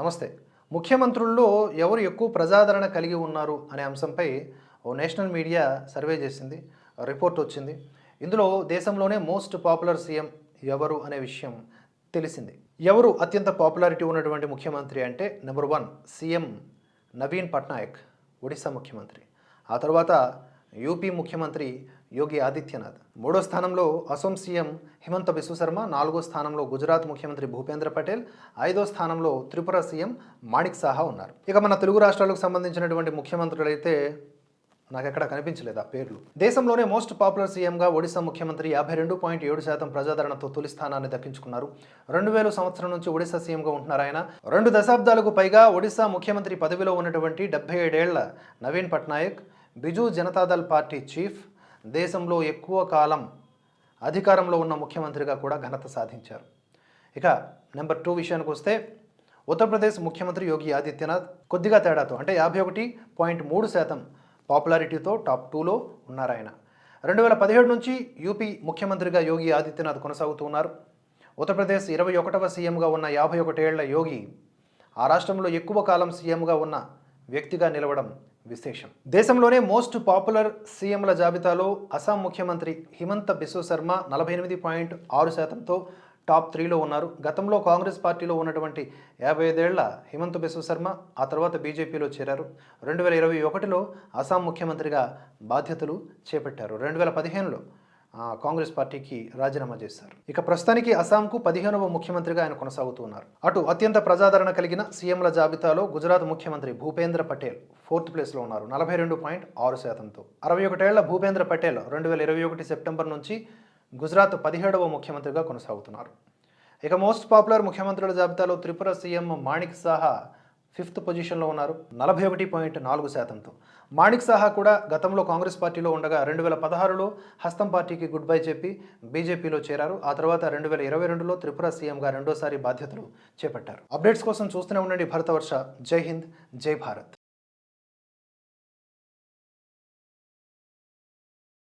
నమస్తే. ముఖ్యమంత్రుల్లో ఎవరు ఎక్కువ ప్రజాదరణ కలిగి ఉన్నారు అనే అంశంపై ఓ నేషనల్ మీడియా సర్వే చేసింది రిపోర్ట్ వచ్చింది. ఇందులో దేశంలోనే మోస్ట్ పాపులర్ సీఎం ఎవరు అనే విషయం తెలిసింది. ఎవరు అత్యంత పాపులారిటీ ఉన్నటువంటి ముఖ్యమంత్రి అంటే number one CM Naveen Patnaik Odisha ముఖ్యమంత్రి. ఆ తర్వాత యూపీ ముఖ్యమంత్రి యోగి ఆదిత్యనాథ్. మూడో స్థానంలో అసోం సీఎం హిమంత విశ్వశర్మ నాలుగో స్థానంలో గుజరాత్ ముఖ్యమంత్రి భూపేంద్ర పటేల్ ఐదో స్థానంలో త్రిపుర సీఎం మాణిక్ సాహా ఉన్నారు. ఇక మన తెలుగు రాష్ట్రాలకు సంబంధించినటువంటి ముఖ్యమంత్రులు అయితే నాకు ఎక్కడ కనిపించలేదు ఆ పేర్లు. దేశంలోనే మోస్ట్ పాపులర్ సీఎంగా ఒడిశా ముఖ్యమంత్రి యాభై రెండు పాయింట్ ఏడు శాతం ప్రజాదరణతో తొలి స్థానాన్ని దక్కించుకున్నారు. రెండు వేల సంవత్సరం నుంచి ఒడిశా సీఎంగా ఉంటున్నారు ఆయన. రెండు దశాబ్దాలకు పైగా ఒడిశా ముఖ్యమంత్రి పదవిలో ఉన్నటువంటి డెబ్బై ఏడేళ్ళ నవీన్ పట్నాయక్ బిజు జనతాదళ్ పార్టీ చీఫ్ దేశంలో ఎక్కువ కాలం అధికారంలో ఉన్న ముఖ్యమంత్రిగా కూడా ఘనత సాధించారు. ఇక నెంబర్ టూ విషయానికి వస్తే ఉత్తరప్రదేశ్ ముఖ్యమంత్రి యోగి ఆదిత్యనాథ్ కొద్దిగా తేడాతో అంటే యాభై ఒకటి పాయింట్ మూడు శాతం పాపులారిటీతో టాప్ టూలో ఉన్నారు ఆయన. రెండు వేల పదిహేడు నుంచి యూపీ ముఖ్యమంత్రిగా యోగి ఆదిత్యనాథ్ కొనసాగుతూ ఉన్నారు. ఉత్తరప్రదేశ్ ఇరవై ఒకటవ సీఎంగా ఉన్న యాభై ఒకటేళ్ళ యోగి ఆ రాష్ట్రంలో ఎక్కువ కాలం సీఎంగా ఉన్న వ్యక్తిగా నిలవడం విశేషం. దేశంలోనే మోస్ట్ పాపులర్ సీఎంల జాబితాలో అస్సాం ముఖ్యమంత్రి హిమంత బిశ్వ శర్మ నలభై ఎనిమిది పాయింట్ ఆరు శాతంతో టాప్ త్రీలో ఉన్నారు. గతంలో కాంగ్రెస్ పార్టీలో ఉన్నటువంటి యాభై ఐదేళ్ళ హిమంత బిశ్వ శర్మ ఆ తర్వాత బీజేపీలో చేరారు. రెండు వేల ఇరవై ఒకటిలో అస్సాం ముఖ్యమంత్రిగా బాధ్యతలు చేపట్టారు. రెండు వేల పదిహేనులో కాంగ్రెస్ పార్టీకి రాజీనామా చేశారు. ఇక ప్రస్తుతానికి అస్సాంకు పదిహేనవ ముఖ్యమంత్రిగా ఆయన కొనసాగుతూ ఉన్నారు. అటు అత్యంత ప్రజాదరణ కలిగిన సీఎంల జాబితాలో గుజరాత్ ముఖ్యమంత్రి భూపేంద్ర పటేల్ ఫోర్త్ ప్లేస్లో ఉన్నారు. నలభై రెండు పాయింట్ ఆరు శాతంతో. అరవై ఒకటేళ్ళ భూపేంద్ర పటేల్ రెండు వేల ఇరవై ఒకటి సెప్టెంబర్ నుంచి గుజరాత్ పదిహేడవ ముఖ్యమంత్రిగా కొనసాగుతున్నారు. ఇక మోస్ట్ పాపులర్ ముఖ్యమంత్రుల జాబితాలో త్రిపుర సీఎం మాణిక్ సాహా ఫిఫ్త్ పొజిషన్లో ఉన్నారు. నలభై ఒకటి పాయింట్ నాలుగు శాతంతో. మాణిక్ సాహా కూడా గతంలో కాంగ్రెస్ పార్టీలో ఉండగా రెండు వేల పదహారులో హస్తం పార్టీకి గుడ్ బై చెప్పి బీజేపీలో చేరారు. ఆ తర్వాత రెండు వేల ఇరవై రెండులో త్రిపుర సీఎంగా రెండోసారి బాధ్యతలు చేపట్టారు. అప్డేట్స్ కోసం చూస్తూనే ఉండండి భరతవర్ష. జై హింద్ జై భారత్.